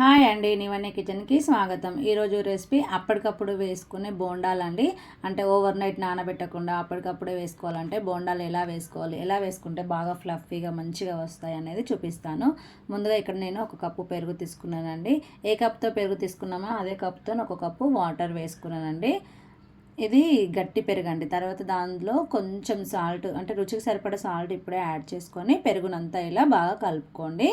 Hi అండి నివన్నీ కిచెన్కి స్వాగతం. ఈరోజు రెసిపీ అప్పటికప్పుడు వేసుకునే బోండాలండి. అంటే ఓవర్ నైట్ నానబెట్టకుండా అప్పటికప్పుడే వేసుకోవాలంటే బోండాలు ఎలా వేసుకోవాలి ఎలా వేసుకుంటే బాగా ఫ్లఫీగా మంచిగా వస్తాయి అనేది చూపిస్తాను. ముందుగా ఇక్కడ నేను ఒక కప్పు పెరుగు తీసుకున్నానండి. ఏ కప్తో పెరుగు తీసుకున్నామో అదే కప్తో ఒక కప్పు వాటర్ వేసుకున్నానండి. ఇది గట్టి పెరుగు అండి తర్వాత దానిలో కొంచెం సాల్ట్ అంటే రుచికి సరిపడా సాల్ట్ ఇప్పుడే యాడ్ చేసుకొని పెరుగునంతా ఇలా బాగా కలుపుకోండి.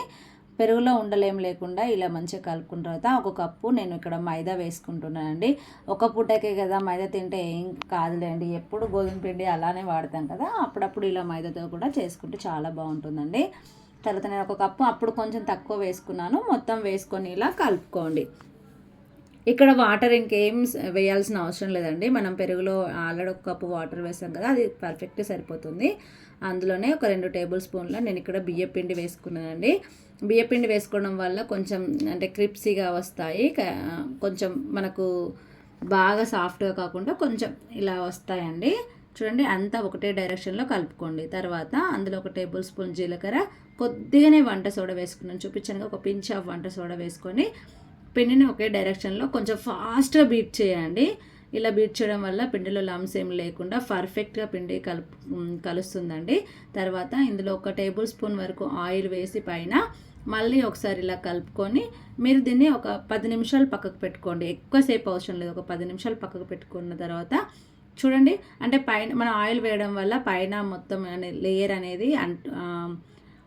పెరుగులో ఉండలేం లేకుండా ఇలా మంచిగా కలుపుకున్న తర్వాత ఒక కప్పు నేను ఇక్కడ మైదా వేసుకుంటున్నానండి. ఒక పూటకే కదా మైదా తింటే ఏం కాదులేండి. ఎప్పుడు గోధుమ పిండి అలానే వాడతాం కదా అప్పుడప్పుడు ఇలా మైదాతో కూడా చేసుకుంటే చాలా బాగుంటుందండి. తర్వాత నేను ఒక కప్పు అప్పుడు కొంచెం తక్కువ వేసుకున్నాను మొత్తం వేసుకొని ఇలా కలుపుకోండి. ఇక్కడ వాటర్ ఇంకేం వేయాల్సిన అవసరం లేదండి. మనం పెరుగులో ఆల్రెడీ ఒక కప్పు వాటర్ వేసాం కదా అది పర్ఫెక్ట్ సరిపోతుంది. అందులోనే ఒక రెండు టేబుల్ స్పూన్ల నేను ఇక్కడ బియ్య పిండి వేసుకున్నానండి. బియ్య పిండి వేసుకోవడం వల్ల కొంచెం అంటే క్రిప్సీగా వస్తాయి. కొంచెం మనకు బాగా సాఫ్ట్గా కాకుండా కొంచెం ఇలా వస్తాయండి. చూడండి అంతా ఒకటే డైరెక్షన్లో కలుపుకోండి. తర్వాత అందులో ఒక టేబుల్ స్పూన్ జీలకర్ర కొద్దిగానే వంట సోడా వేసుకున్నాను. చూపించాను ఒక పించ్ ఆఫ్ వంట సోడా వేసుకొని పిండిని ఒకే డైరెక్షన్లో కొంచెం ఫాస్ట్గా బీట్ చేయండి. ఇలా బీట్ చేయడం వల్ల పిండిలో లమ్స్ ఏం లేకుండా పర్ఫెక్ట్గా పిండి కలుపు కలుస్తుందండి. తర్వాత ఇందులో ఒక టేబుల్ స్పూన్ వరకు ఆయిల్ వేసి పైన మళ్ళీ ఒకసారి ఇలా కలుపుకొని మీరు దీన్ని ఒక పది నిమిషాలు పక్కకు పెట్టుకోండి. ఎక్కువసేపు అవసరం లేదు. ఒక పది నిమిషాలు పక్కకు పెట్టుకున్న తర్వాత చూడండి. అంటే పైన మనం ఆయిల్ వేయడం వల్ల పైన మొత్తం అనే లేయర్ అనేది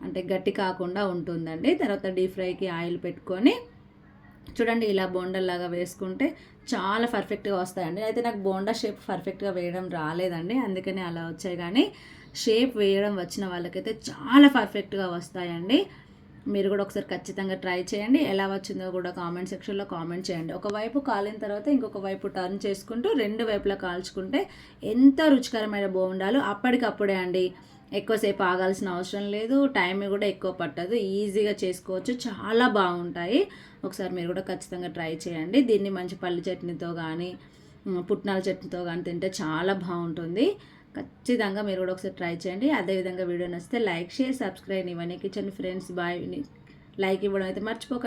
అంటే గట్టి కాకుండా ఉంటుందండి. తర్వాత డీప్ ఫ్రైకి ఆయిల్ పెట్టుకొని చూడండి ఇలా బోండల్లాగా వేసుకుంటే చాలా పర్ఫెక్ట్గా వస్తాయండి. అయితే నాకు బోండా షేప్ పర్ఫెక్ట్గా వేయడం రాలేదండి అందుకని అలా వచ్చాయి. కానీ షేప్ వేయడం వచ్చిన వాళ్ళకైతే చాలా పర్ఫెక్ట్గా వస్తాయండి. మీరు కూడా ఒకసారి ఖచ్చితంగా ట్రై చేయండి. ఎలా వచ్చిందో కూడా కామెంట్ సెక్షన్లో కామెంట్ చేయండి. ఒకవైపు కాలిన తర్వాత ఇంకొక వైపు టర్న్ చేసుకుంటూ రెండు వైపులా కాల్చుకుంటే ఎంత రుచికరమైన బోండాలు అప్పటికప్పుడే అండి. ఎక్కువసేపు ఆగాల్సిన అవసరం లేదు టైం కూడా ఎక్కువ పట్టదు ఈజీగా చేసుకోవచ్చు చాలా బాగుంటాయి. ఒకసారి మీరు కూడా ఖచ్చితంగా ట్రై చేయండి. దీన్ని మంచి పల్లి చట్నీతో కానీ పుట్నాల చట్నీతో కానీ తింటే చాలా బాగుంటుంది. ఖచ్చితంగా మీరు కూడా ఒకసారి ట్రై చేయండి. అదేవిధంగా వీడియో నచ్చితే లైక్ షేర్ సబ్స్క్రైబ్ ఇవన్నీ కిచెన్ ఫ్రెండ్స్ బాయ్ లైక్ ఇవ్వడం అయితే మర్చిపోకండి.